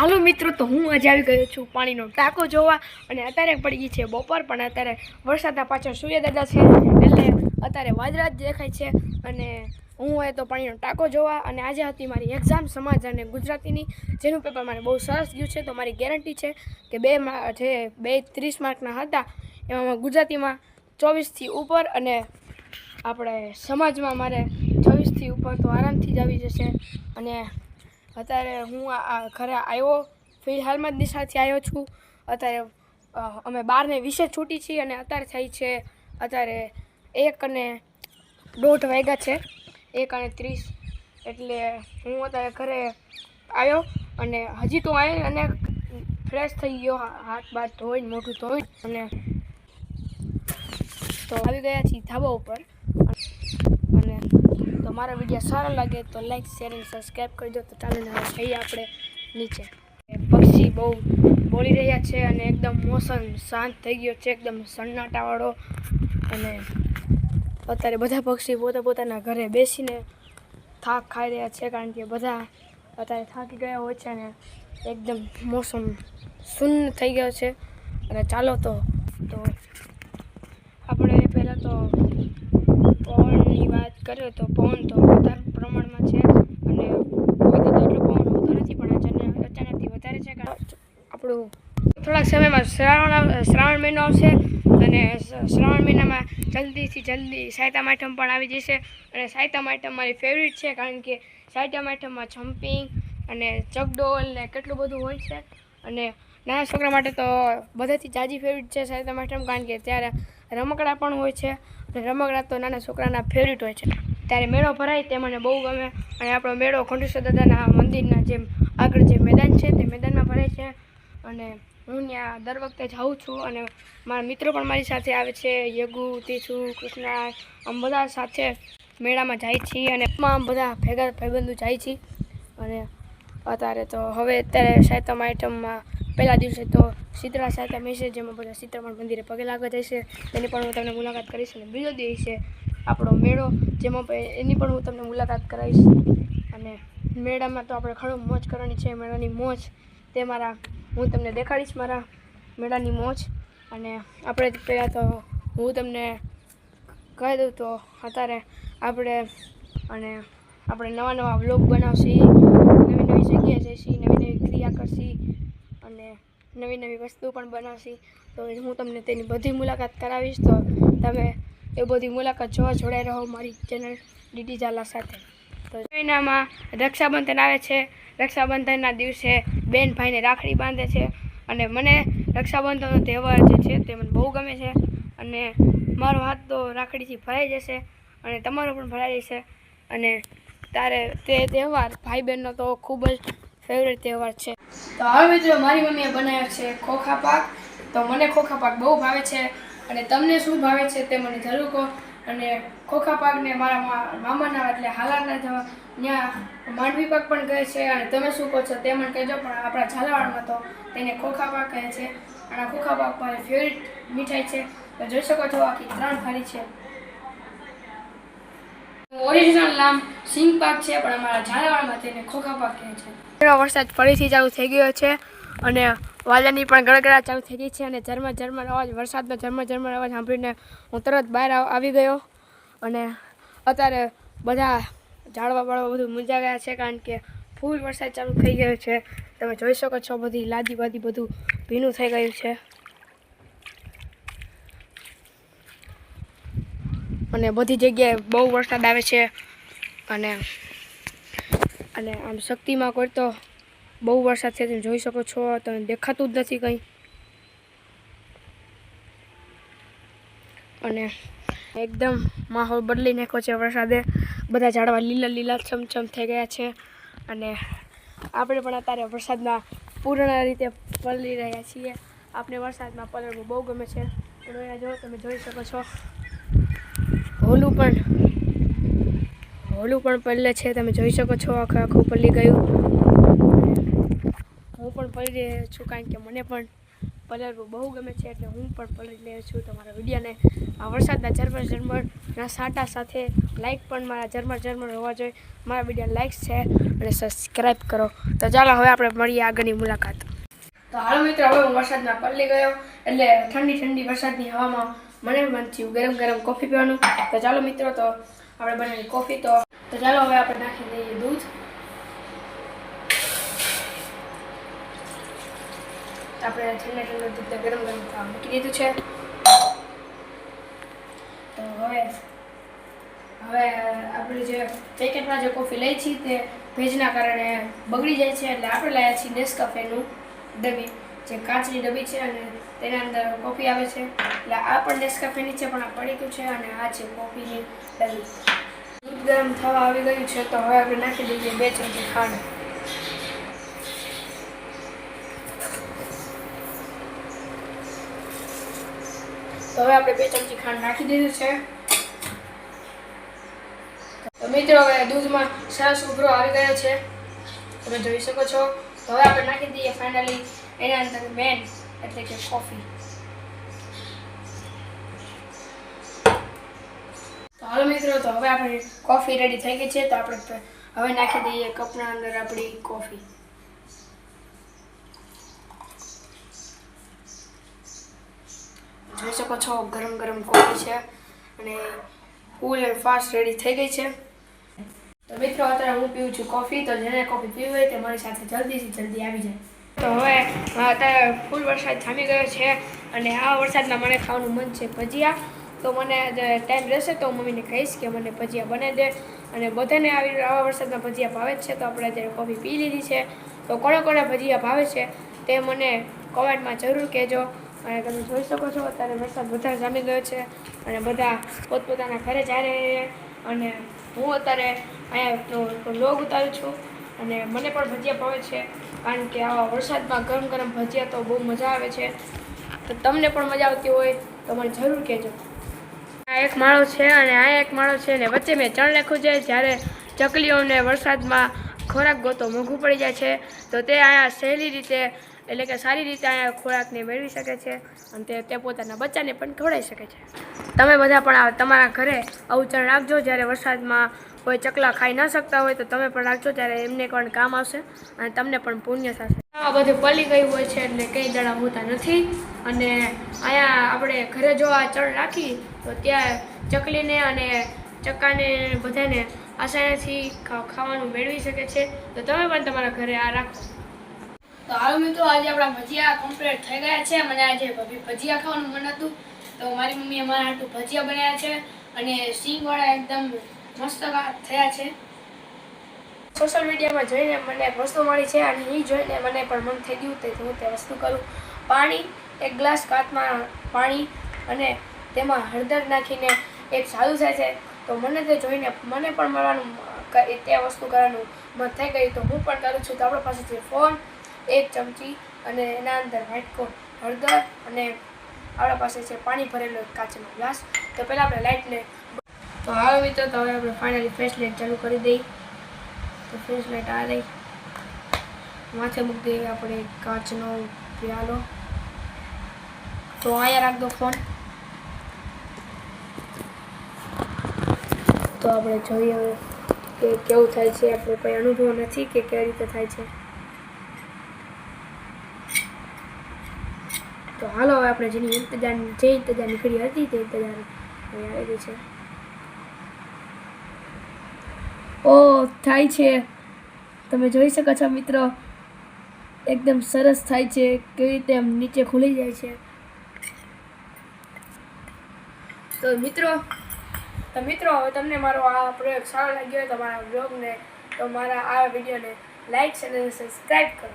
હાલો મિત્રો, તો હું આજે આવી ગયો છું પાણીનો ટાંકો જોવા અને અત્યારે પડી ગઈ છે બપોર, પણ અત્યારે વરસાદના પાછળ સૂર્યદાદા છે એટલે અત્યારે વાદળા જ દેખાય છે અને હું હોય તો પાણીનો ટાંકો જોવા અને આજે હતી મારી એક્ઝામ સમાજ અને ગુજરાતીની, જેનું પેપર મને બહુ સરસ ગયું છે, તો મારી ગેરંટી છે કે બે જે બે ત્રીસ માર્કના હતા, એમાં ગુજરાતીમાં ચોવીસથી ઉપર અને આપણે સમાજમાં મારે છવ્વીસથી ઉપર તો આરામથી જ આવી જશે અને અત્યારે હું ઘરે આવ્યો, ફિલહાલમાં જ દિશાથી આવ્યો છું. અત્યારે અમે બારને વીસે છૂટી છીએ અને અત્યારે થઈ છે અત્યારે એક અને દોઢ વાગ્યા છે. એક અને ત્રીસ. એટલે હું અત્યારે ઘરે આવ્યો અને હજી તો આવી અને ફ્રેશ થઈ ગયો હાથ બાથ ધોઈને, મોઢું ધોઈને અને તો આવી ગયા છીએ ધાબા ઉપર. અને તો મારો વીડિયો સારો લાગે તો લાઈક શેર અને સબસ્ક્રાઈબ કરી દો તો ચાલો હવે જઈએ આપણે નીચે. પક્ષી બહુ બોલી રહ્યા છે અને એકદમ મોસમ શાંત થઈ ગયો છે, એકદમ સન્નાટાવાળો. અને અત્યારે બધા પક્ષી પોતા પોતાના ઘરે બેસીને થાક ખાઈ રહ્યા છે, કારણ કે બધા અત્યારે થાકી ગયા હોય છે અને એકદમ મોસમ શૂન્ય થઈ ગયો છે. અને ચાલો તો તો આપણે પહેલાં તો પવનની વાત કરીએ તો પવન તો વધારે પ્રમાણમાં છે અને કોઈ તો એટલો પવન હોતો નથી, પણ અચાનક અચાનકથી વધારે છે આપણું થોડાક સમયમાં શ્રાવણ શ્રાવણ મહિનો આવશે અને શ્રાવણ મહિનામાં જલ્દીથી જલ્દી સાયતા આઠમ પણ આવી જશે અને સાયતા આઠમ મારી ફેવરિટ છે કારણ કે સાયતા આઠમમાં જમ્પિંગ અને ચકડોલ ને કેટલું બધું હોય છે અને નાના છોકરા માટે તો બધાથી જાજી ફેવરિટ છે સાયતા આઠમ કારણ કે ત્યારે રમકડા પણ હોય છે રમકડા તો નાના છોકરાના ફેવરિટ હોય છે. ત્યારે મેળો ભરાય તે મને બહુ ગમે. અને આપણો મેળો ખંડેશ્વર દાદાના મંદિરના જેમ આગળ જે મેદાન છે તે મેદાનમાં ભરાય છે. અને હું ત્યાં દર વખતે જાઉં છું અને મારા મિત્રો પણ મારી સાથે આવે છે. યગુ, તીસુ કૃષ્ણા આમ બધા સાથે મેળામાં જાય છીએ અને આમ બધા ભેગા ભાઈબંધો જાય છીએ. અને અત્યારે તો હવે અત્યારે સાયતમ આઈટમમાં પહેલા દિવસે તો શીતળા સાથે હશે જેમાં બધા શીતળામાં મંદિરે પગે લાગવા જશે તેની પણ હું તમને મુલાકાત કરીશ અને બીજો દિવસે આપણો મેળો, જેમાં એની પણ હું તમને મુલાકાત કરાવીશ. અને મેળામાં તો આપણે ઘણું મોજ કરવાની છે, મેળાની મોજ તે મારા, હું તમને દેખાડીશ મારા મેળાની મોજ. અને આપણે પહેલાં તો હું તમને કહી દઉં તો અત્યારે આપણે, અને આપણે નવા નવા બ્લોગ બનાવશી, નવી નવી જગ્યાએ જઈશી, નવી નવી ક્રિયા કરશી અને નવી નવી વસ્તુ પણ બનાવશી. તો હું તમને તેની બધી મુલાકાત કરાવીશ. તો તમે એ બધી મુલાકાત જોવા જોડાઈ રહો મારી ચેનલ ડીડી ઝાલા સાથે. તો મહિનામાં રક્ષાબંધન આવે છે. રક્ષાબંધનના દિવસે બેન ભાઈને રાખડી બાંધે છે અને મને રક્ષાબંધનનો તહેવાર જે છે તે મને બહુ ગમે છે. અને મારો હાથ તો રાખડીથી ભરાઈ જશે અને તમારો પણ ભરાઈ જશે. અને તારે તે તહેવાર ભાઈ બહેનનો તો ખૂબ જ ફેવરેટ તહેવાર છે. તો હવે મિત્રો મારી મમ્મીએ બનાવ્યો છે ખોખા પાક. તો મને ખોખા પાક બહુ ભાવે છે અને તમને શું ભાવે છે તે મને જરૂર કહો. અને ખોખા પાકને મારા મામાના એટલે હાલાના ત્યાં માંડવી પાક પણ કહે છે અને તમે શું કહો છો તે મને કહેજો, પણ આપણા ઝાલાવાડમાં તો તેને ખોખા પાક કહે છે. અને ખોખા પાક મારી ફેવરિટ મીઠાઈ છે. તો જોઈ શકો છો આખી ત્રણ થાળી છે. ઓરિજિનલ નામ સિંગ પાક છે, પણ અમારા ઝાલાવાડમાં તેને ખોખા પાક કહે છે. વરસાદ ફરીથી ચાલુ થઈ ગયો છે અને વાદળની પણ ગળગડા ચાલુ થઈ ગઈ છે અને ઝરમર ઝરમર અવાજ, વરસાદનો ઝરમર ઝરમર અવાજ સાંભળીને હું તરત બહાર આવી ગયો અને અત્યારે બધા ઝાડવા બાળવા બધું મૂંઝા ગયા છે કારણ કે ફૂલ વરસાદ ચાલુ થઈ ગયો છે. તમે જોઈ શકો છો બધી લાદી બાદી બધું ભીનું થઈ ગયું છે. અને બધી જગ્યાએ બહુ વરસાદ આવે છે અને અને આમ શક્તિમાં કોઈ તો બહુ વરસાદ છે તમે જોઈ શકો છો તમે દેખાતું જ નથી કંઈ. અને એકદમ માહોલ બદલી નાખ્યો છે વરસાદે. બધા ઝાડવા લીલા લીલા છમછમ થઈ ગયા છે. અને આપણે પણ અત્યારે વરસાદમાં પૂર્ણ રીતે પલળી રહ્યા છીએ. આપણે વરસાદમાં પલળવું બહુ ગમે છે. જો તમે જોઈ શકો છો, હોલું પણ હોલું પણ પલ્લે છે, તમે જોઈ શકો છો, આખે આખું પલ્લી ગયું. હું પણ પલળી રહ્યો છું, કારણ કે મને પણ પલળવું બહુ ગમે છે, એટલે હું પણ પલળી રહ્યો છું તમારા વિડીયોને. આ વરસાદના ઝરમર ઝરમરના સાટા સાથે લાઇક પણ મારા ઝરમર ઝરમર હોવા જોઈએ. મારા વીડિયો લાઇક છે અને સબસ્ક્રાઈબ કરો. તો ચાલો હવે આપણે મળીએ આગળની મુલાકાત. તો હાલો મિત્રો, હવે હું વરસાદમાં પલળી ગયો, એટલે ઠંડી ઠંડી વરસાદની હવામાં મને મન થયું ગરમ ગરમ કોફી પીવાનું. તો ચાલો મિત્રો, તો આપણે બનાવી કોફી, તો તો ચાલો હવે આપણે નાખી દઈએ દૂધ. આપણે ઠંડા ઠંડા દૂધને ગરમ ગરમ થવા મૂકી દીધું છે. તો હવે હવે આપણે જે પેકેટમાં જે કોફી લઈ છીએ તે ભેજના કારણે બગડી જાય છે એટલે આપણે લાવ્યા છીએ નેસ્કાફેનું ડબ્બી જે કાચની ડબ્બી છે અને તેના અંદર કોફી આવે છે. એટલે આ પણ નેસ્કાફેની છે પણ આ પડીકું છે અને આ છે કોફીની ડબ્બી ગરમ થવા આવી ગયું છે, તો હવે આપણે નાખી દઈએ બે ચમચી ખાંડ. હવે આપણે બે ચમચી ખાંડ નાખી દીધું છે. તો મિત્રો, હવે દૂધમાં સરસ ઉભરો આવી ગયો છે. તમે જોઈ શકો છો. તો હવે આપણે નાખી દઈએ ફાઇનલી એના અંદર મેન એટલે કે કોફી તો હાલો મિત્રો તો હવે આપણી કોફી રેડી થઈ ગઈ છે, તો આપણે હવે નાખી દઈએ કપના અંદર આપણી કોફી જોઈ શકો છો, ગરમ ગરમ કોફી છે અને કુલ એન્ડ ફાસ્ટ રેડી થઈ ગઈ છે. તો મિત્રો, અત્યારે હું પીવું છું કોફી તો જેને કોફી પીવી હોય તે મારી સાથે જલ્દીથી જલ્દી આવી જાય. તો હવે અત્યારે ફૂલ વરસાદ જામી ગયો છે અને આ વરસાદમાં મને ખાવાનું મન છે ભજીયા. તો મને ટાઈમ રહેશે તો મમ્મીને કહીશ કે મને ભજીયા બનાવી દે. અને બધાને આવી આવા વરસાદમાં ભજીયા ભાવે છે, તો આપણે અત્યારે કોફી પી લીધી છે. તો કોણે કોણે ભજીયા ભાવે છે તે મને કોમેન્ટમાં જરૂર કહેજો. અને તમે જોઈ શકો છો, અત્યારે વરસાદ વધારે જામી ગયો છે અને બધા પોતપોતાના ઘરે જઈ રહ્યા અને હું અત્યારે અહીંયા લોગ ઉતારું છું અને મને પણ ભજીયા ભાવે છે, કારણ કે આવા વરસાદમાં ગરમ ગરમ ભજીયા તો બહુ મજા આવે છે. તો તમને પણ મજા આવતી હોય તો મને જરૂર કહેજો. આ એક માળો છે અને આ એક માળો છે ને વચ્ચે મેં ચણ લખ્યું છે. જ્યારે ચકલીઓને વરસાદમાં ખોરાક ગોતો મોંઘું પડી જાય છે, તો તે અહીંયા સહેલી રીતે એટલે કે સારી રીતે અહીંયા ખોરાકને મેળવી શકે છે અને તે તે પોતાના બચ્ચાને પણ ખવડાવી શકે છે. તમે બધા પણ તમારા ઘરે આવું ચણ રાખજો. જ્યારે વરસાદમાં કોઈ ચકલા ખાઈ ન શકતા હોય તો તમે પણ રાખજો, ત્યારે એમને પણ કામ આવશે અને તમને પણ પુણ્ય થશે. આ બધું પલી ગયું હોય છે એટલે કંઈ દડા હોતા નથી. અને અહીંયા આપણે ઘરે જો આ ચણ રાખી, તો ત્યાં ચકલીને અને ચક્કાને બધાને આસાનીથી ખાવાનું મેળવી શકે છે. તો તમે પણ તમારા ઘરે આ રાખો. તો હાલો મિત્રો, આજે આપણા ભજીયા કમ્પ્લીટ થઈ ગયા છે. મને આજે ભજીયા ખાવાનું મન હતું. તો મારી મમ્મીએ મારા હાટુ ભજીયા બનાવ્યા છે. અને સિંગવાળા એકદમ મસ્ત થયા છે. સોશિયલ મીડિયામાં જોઈને મને એક વસ્તુ મળી છે અને એ જોઈને મને પણ મન થઈ ગયું તે હું તે વસ્તુ કરું. પાણી, એક ગ્લાસ કાચમાં પાણી અને તેમાં હળદર નાખીને એક સાદું થાય છે. તો મને તે જોઈને મને પણ મળવાનું તે વસ્તુ કરવાનું મન થઈ ગયું. તો હું પણ કરું છું. તો આપણા પાસે છે ફોન, એક ચમચી અને એના અંદર વાટકો હળદર અને આપણા પાસે છે પાણી ભરેલો કાચનો ગ્લાસ. તો પહેલાં આપણે લાઇટને તો હાલો મિત્રો, તો હવે આપણે ફાઇનલી ફ્લેશ લાઇટ ચાલુ કરી દઈએ. તો ફ્લેશ લાઇટ આ રહી. માથે મૂકી દઈએ આપણે કાચનો પ્યાલો. તો અહીંયા રાખ દો ફોન. તો આપણે જોઈએ હવે કે કેવું થાય છે. આપણે કોઈ અનુભવ નથી કે કેવી રીતે થાય છે. તો હાલો હવે આપણે જેની ઇંતજાર જે ઇંતજાર નીકળી હતી તે ઇંતજાર આવી ગઈ છે. ઓ, થાય છે. તમે જોઈ શકો છો મિત્રો, એકદમ સરસ થાય છે, કેવી રીતે એમ નીચે ખુલી જાય છે. તો મિત્રો તો મિત્રો, હવે તમને મારો આ પ્રયોગ સારો લાગ્યો હોય તો બ્લોગને તો મારા આ વિડીયોને લાઇક અને સબસ્ક્રાઈબ કરો.